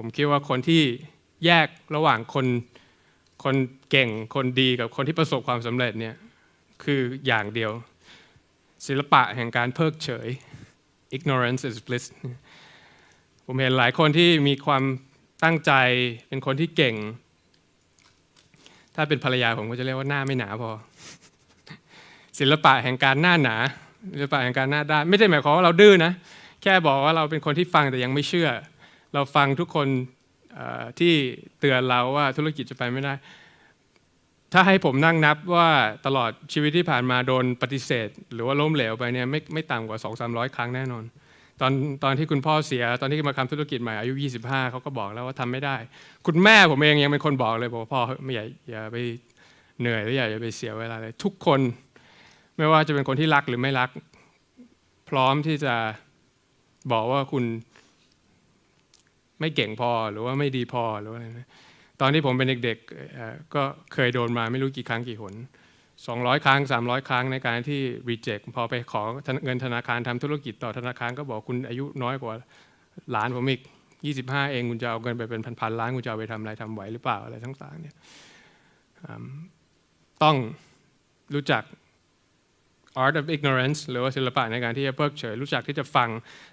ผมคิดว่าคนที่แยกระหว่างคนคนเก่งคนดีกับคนที่ประสบความสำเร็จเนี่ยคืออย่างเดียว ศิลปะแห่งการเพิกเฉย ignorance is bliss ผมเห็นหลายคนที่มีความตั้งใจเป็นคนที่เก่ง ถ้าเป็นภรรยาผมก็จะเรียกว่าหน้าไม่หนาพอ ศิลปะแห่งการหน้าหนา ศิลปะแห่งการหน้าด้านไม่ได้หมายความว่าเราดื้อนะ แค่บอกว่าเราเป็นคนที่ฟังแต่ยังไม่เชื่อ เราฟังทุกคนที่เตือนเราว่าธุรกิจจะไปไม่ได้ ถ้าให้ผมนั่งนับว่าตลอดชีวิตที่ผ่านมาโดนปฏิเสธ หรือว่าล้มเหลวไปเนี่ยไม่ไม่ต่ำกว่า 2 3 0 0 ครั้งแน่นอน ตอนตอนที่คุณพ่อเสีย ตอนที่มาทำธุรกิจใหม่อายุ 25 เขาก็บอกแล้วว่าทำไม่ได้ คุณแม่ผมเองยังเป็นคนบอกเลยบอกว่าพ่อไม่อย่าอย่าไปเหนื่อยหรืออย่าอย่าไปเสียเวลาเลยทุกคนไม่ว่าจะเป็นคนที่รักหรือไม่รัก พร้อมที่จะบอกว่าคุณ ไม่เก่งพอหรือว่าไม่ดีพอหรือว่าอะไรนะตอนที่ผมเป็นเด็กๆก็เคยโดนมาไม่รู้กี่ครั้งกี่หน200 ครั้ง 300 ครั้งในการที่ reject พอไปขอเงินธนาคารทำธุรกิจต่อธนาคารก็บอกคุณอายุน้อยกว่าหลานผมอีก 25 เองคุณจะเอาเงินไปเป็นพันๆล้านคุณจะเอาไปทำอะไรทำไหวหรือเปล่าอะไรต่างๆเนี่ยต้องรู้จัก art of ignorance หรือว่าศิลปะในการที่จะเพิกเฉย รู้จักที่จะฟัง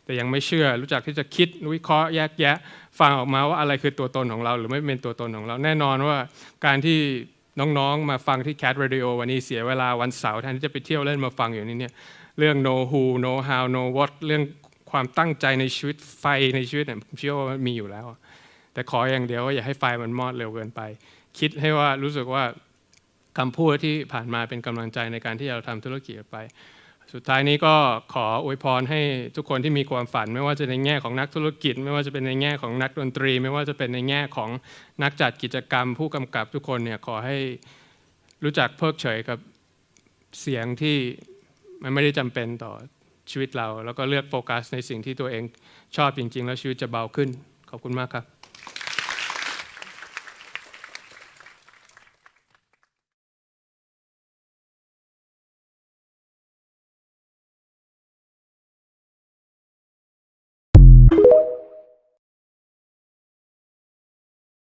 แต่ยังไม่เชื่อ รู้จักที่จะคิดวิเคราะห์แยกแยะ ฟังออกมาว่าอะไรคือตัวตนของเรา หรือไม่เป็นตัวตนของเรา แน่นอนว่าการที่น้องๆ มาฟังที่ Cat Radio วันนี้เสียเวลาวันเสาร์แทนที่จะไปเที่ยวเล่นมาฟังอยู่นี่เนี่ยเรื่อง no who no how know what เรื่องความตั้งใจในชีวิตไฟในชีวิตเนี่ยผมเชื่อว่ามันมีอยู่แล้ว แต่ขออย่างเดียวว่าอย่าให้ไฟมันมอดเร็วเกินไป คิดให้ว่ารู้สึกว่า คำพูดที่ผ่านมาเป็นกำลังใจในการที่เราทำธุรกิจไป สุดท้ายนี้ก็ขออวยพรให้ทุกคนที่มีความฝัน ไม่ว่าจะในแง่ของนักธุรกิจ ไม่ว่าจะเป็นในแง่ของนักดนตรี ไม่ว่าจะเป็นในแง่ของนักจัดกิจกรรม ผู้กำกับทุกคนเนี่ยขอให้รู้จักเพิกเฉยกับเสียงที่มันไม่ได้จำเป็นต่อชีวิตเรา แล้วก็เลือกโฟกัสในสิ่งที่ตัวเองชอบจริง ๆ แล้วชีวิตจะเบาขึ้นขอบคุณมากครับ you